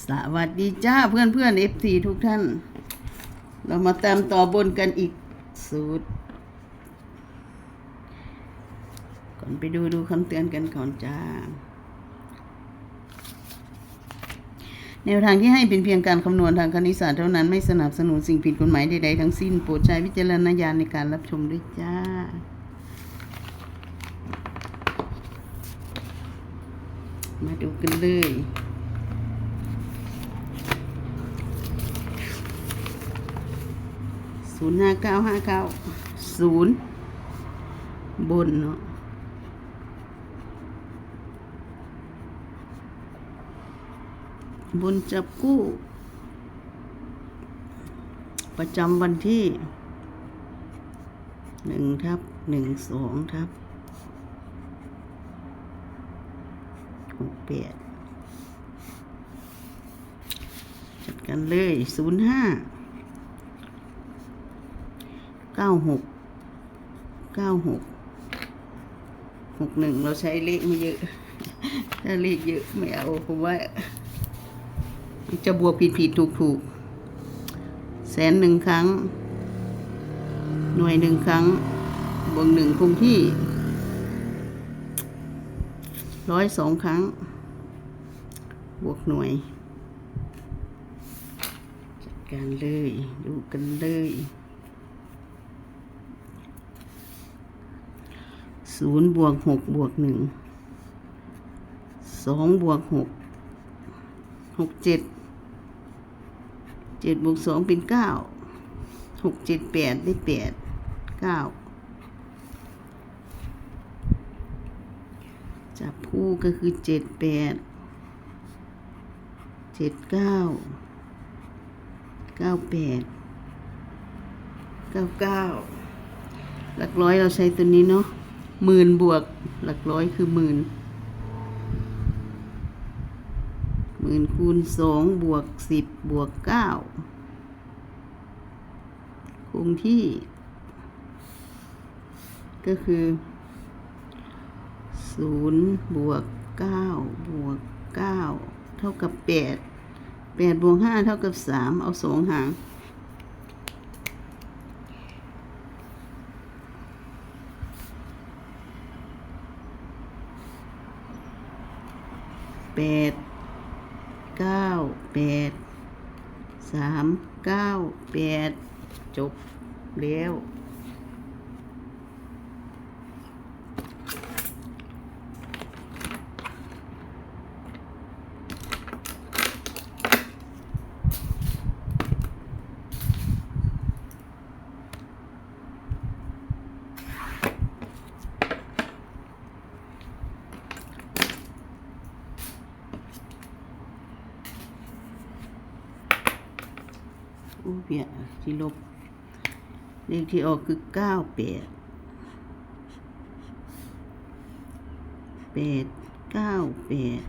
สวัสดีจ้าเพื่อนเพื่อนเอฟซีทุกท่าน เรามาตามต่อบนกันอีกสูตร ก่อนไปดูดูคำเตือนกันก่อนจ้า แนวทางที่ให้เป็นเพียงการคำนวณทางคณิตศาสตร์เท่านั้นไม่สนับสนุนสิ่งผิดกฎหมายใดๆทั้งสิ้นโปรดใช้วิจารณญาณในการรับชมด้วยจ้ามาดูกันเลย ศูนย์ห้าเก้าห้าเก้าศูนย์บนเนาะบนจับกู้ ประจำวันที่หนึ่งทับหนึ่งสองทับหกแปดจัดกันเลยศูนย์ห้า ก้าหกเก้าหกหกหนึ่งเราใช้เลขไม่เยอะ ถ้าเลขเยอะไม่เอาผมว่า จะบวกผิดผิดถูกถูกแสนหนึ่งครั้ง หน่วยหนึ่งครั้ง บวกหนึ่งคงที่ร้อยสองครั้ง บวกหน่วย จัดการเลย ดูกันเลย ศูนย์บวกหกบวกหนึ่งสองบวกหกหกเจ็ดเจ็ดบวกสองเป็นเก้าหกเจ็ดแปดได้แปดเก้าจับคู่ก็คือเจ็ดแปดเจ็ดเก้าเก้าแปดเก้าเก้าหลักร้อยเราใช้ตัวนี้เนาะ หมื่นบวกหลักร้อยคือหมื่นหมื่นคูณสองบวกสิบบวกเก้าคงที่ ก็คือศูนย์บวกเก้าบวกเก้าเท่ากับแปดแปดบวกห้าเท่ากับสามเอาสองหาง ดเก้าแปดสามเก้าแปดจบแล้ว อู้เพียที่ลบ เลขที่ออกคือเก้าแปดแปดเก้าแปด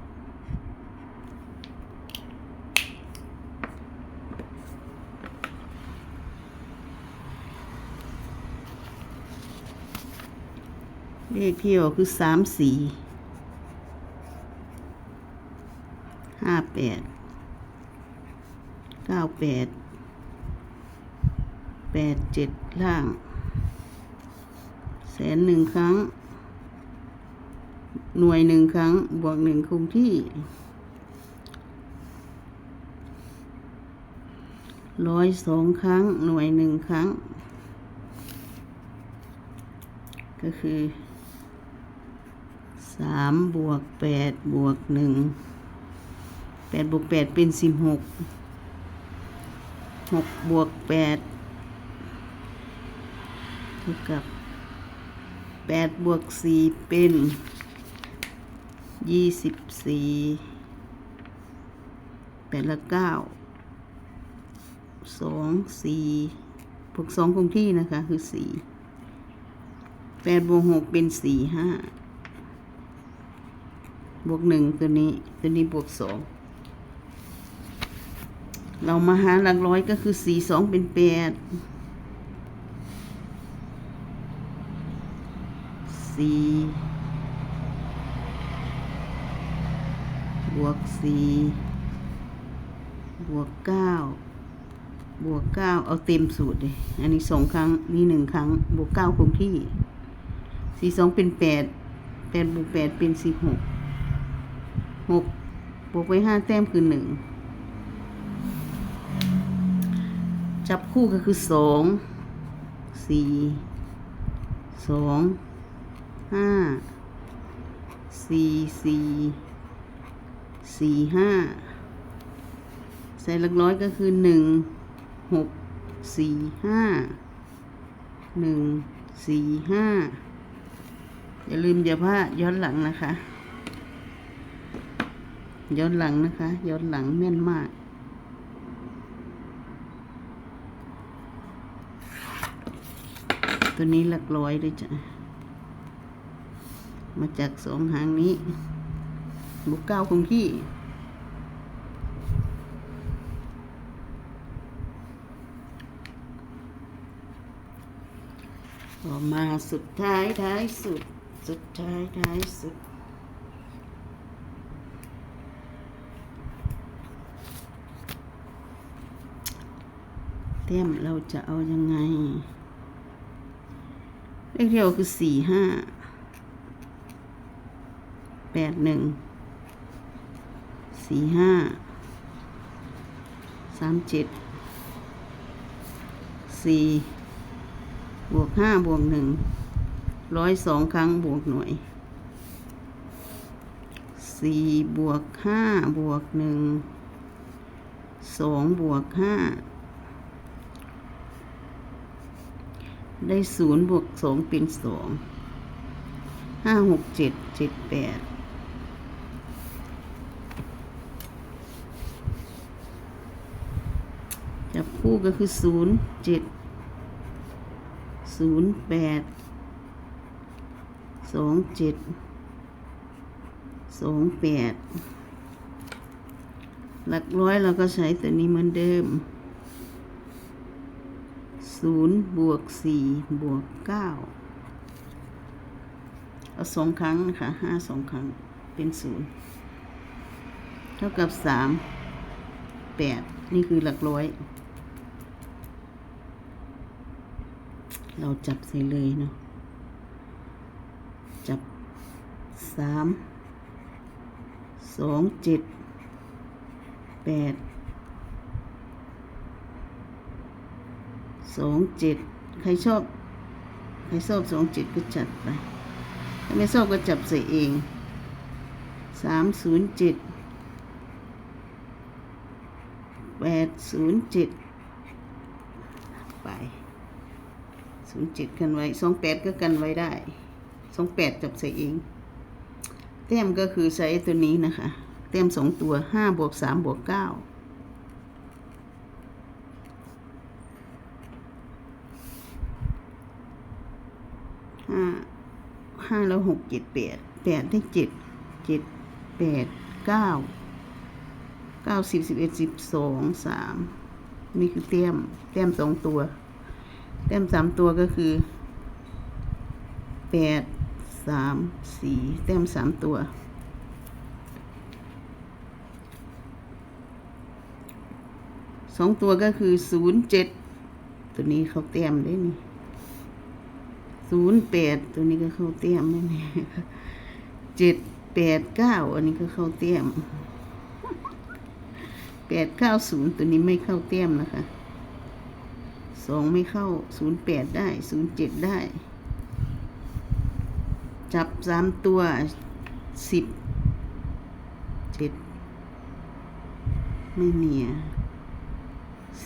เลขที่ออกคือสามสี่ห้าแปดเก้าแปด แปดเจ็ดล่าง แสนหนึ่งครั้ง หน่วยหนึ่งครั้ง บวกหนึ่งคงที่ร้อยสองครั้ง หน่วยหนึ่งครั้ง ก็คือสามบวกแปดบวกหนึ่งแปดบวกแปดเป็นสิบหกหกบวกแปด เท่ากับแปดบวกสี่เป็นยี่สิบสี่แปดละเก้าสองสี่บวกสองคงที่นะคะ คือสี่แปดบวกหกเป็นสี่ห้าบวกหนึ่งตัวนี้ตัวนี้บวกสองเรามาหาหลักร้อยก็คือสี่สองเป็นแปด สี่บวกสี่บวกเก้าบวกเก้าเอาเต็มสูตรเลยอันนี้สองครั้ง นี่หนึ่งครั้ง บวกเก้าคงที่สี่สองเป็นแปดแปดบวกแปดเป็นสิบหกหกบวกไปห้าแต้มคือหนึ่งจับคู่ก็คือสองสี่สอง ห้าสี่สี่สี่ห้าใส่หลักร้อยก็คือหนึ่งหกสี่ห้าหนึ่งสี่ห้าอย่าลืมอย่าพลาดย้อนหลังนะคะ ย้อนหลังนะคะ ย้อนหลังแม่นมากตัวนี้หลักร้อยเลยจ้ะ มาจากสองหางนี้บุกเก้าคงที่ ต่อมาสุดท้ายท้ายสุด สุดท้ายท้ายสุดเต็มเราจะเอายังไง เลขเดียวคือสี่ห้า แปดหนึ่งสี่ห้าสามเจ็ดสี่บวกห้าบวกหนึ่งร้อยสองครั้งบวกหน่วยสี่บวกห้าบวกหนึ่งสองบวกห้าได้ศูนย์บวกสองเป็นสองห้าหกเจ็ดเจ็ดแปด จับ คู่ก็คือศูนย์เจ็ดศูนย์แปดสองเจ็ดสองแปดหลักร้อยเราก็ใช้ตัวนี้เหมือนเดิมศูนย์บวกสี่บวกเก้าเอาสองครั้งนะคะห้าสองครั้งเป็นศูนย์เท่ากับสามแปดนี่คือหลักร้อย เราจับใส่เลยเนาะ จับสามสองเจ็ดแปดสองเจ็ดใครชอบ ใครชอบสองเจ็ดก็จัดไป ถ้าไม่ชอบก็จับใส่เองสามศูนย์เจ็ดแปดศูนย์เจ็ดไป ศูนย์เจ็ดกันไว้สองแปดก็กันไว้ได้สองแปดจับใส่เองแต้มก็คือใช้ตัวนี้นะคะแต้มสองตัวห้าบวกสามบวกเก้าห้าห้าแล้วหกเจ็ดแปดแปดได้เจ็ดเจ็ดแปดเก้าเก้าสิบสิบเอ็ดสิบสองสามนี่คือเต้มเต้มสองตัว เต้มสามตัวก็คือแปดสามสี่เต้มสามตัวสองตัวก็คือศูนย์เจ็ดตัวนี้เขาเต้มได้นี่ศูนย์แปดตัวนี้ก็เข้าเตี้ยมแน่ๆเจ็ดแปดเก้าอันนี้ก็เข้าเตี้ยมแปดเก้าศูนย์ตัวนี้ไม่เข้าเตี้ยมนะคะ สองไม่เข้าศูนย์แปดได้ศูนย์เจ็ดได้ จับสามตัวสิบเจ็ดไม่มีอะ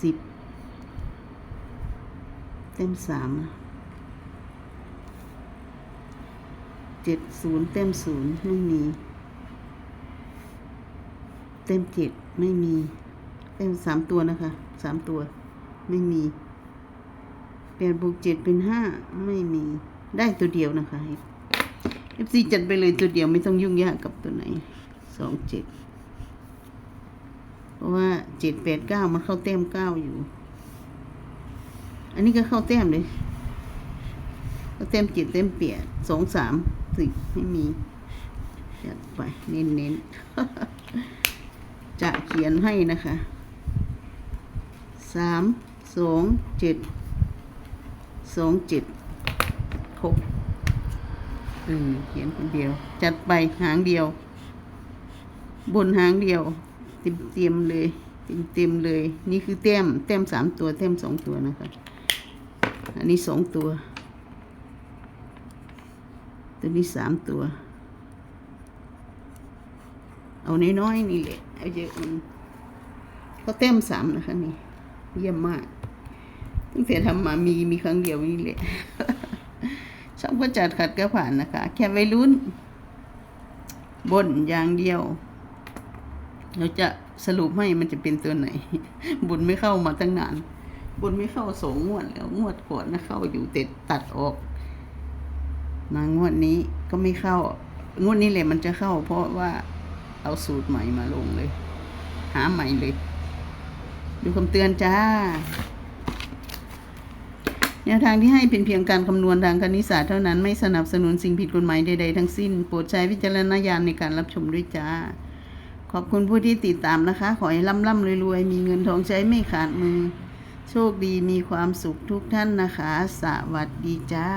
สิบเต็มสามเจ็ดศูนย์เต็มศูนย์ไม่มี เต็มเจ็ดไม่มี เต็มสามตัวนะคะสามตัว ไม่มี แปดบวกเจ็ดเป็นห้าไม่มีได้ตัวเดียวนะคะเอซจัดไปเลยตัวเดียวไม่ต้องยุ่งยากกับตัวไหนสองเจ็ดเพราะว่าเจ็ดแปดเก้ามันเข้าเต็มเก้าอยู่ อันนี้ก็เข้าเต็มเลยก็เต็มเจิตเต็มเปียดสองสามสิบไม่มีจัดไปเน้นเน้นๆจะเขียนให้นะคะสามสองเจ็ด สองเจ็ดหกเออเขียนคนเดียว จัดไปหางเดียว บนหางเดียว เต็มเต็มเลย เต็มเต็มเลย นี่คือแต้มแต้มสามตัวแต้มสองตัวนะคะ อันนี้สองตัว ตัวนี้สามตัว เอาน้อยๆนี่แหละเอาเยอะมันก็แต้มสามนะคะนี่ เยี่ยมมาก ตั้งแต่ทำมามีมีครั้งเดียวนี่แหละชอบก็จัดขัดก็ผ่านนะคะ แค่ไว้รุ่น บนอย่างเดียว เราจะสรุปให้มันจะเป็นตัวไหนบนไม่เข้ามาตั้งนานบนไม่เข้าสองงวดแล้วงวดก่อนนะเข้าอยู่แต่ตัดออก มางวดนี้ก็ไม่เข้า งวดนี้แหละมันจะเข้า เพราะว่าเอาสูตรใหม่มาลงเลย หาใหม่เลย ดูคำเตือนจ้า แนวทางที่ให้เป็นเพียงการคำนวณทางคณิตศาสตร์เท่านั้นไม่สนับสนุนสิ่งผิดกฎหมายใดๆทั้งสิ้น โปรดใช้วิจารณญาณในการรับชมด้วยจ้า ขอบคุณผู้ที่ติดตามนะคะ ขอให้ร่ำร่ำรวยๆ มีเงินทองใช้ไม่ขาดมือ โชคดีมีความสุขทุกท่านนะคะ สวัสดีจ้า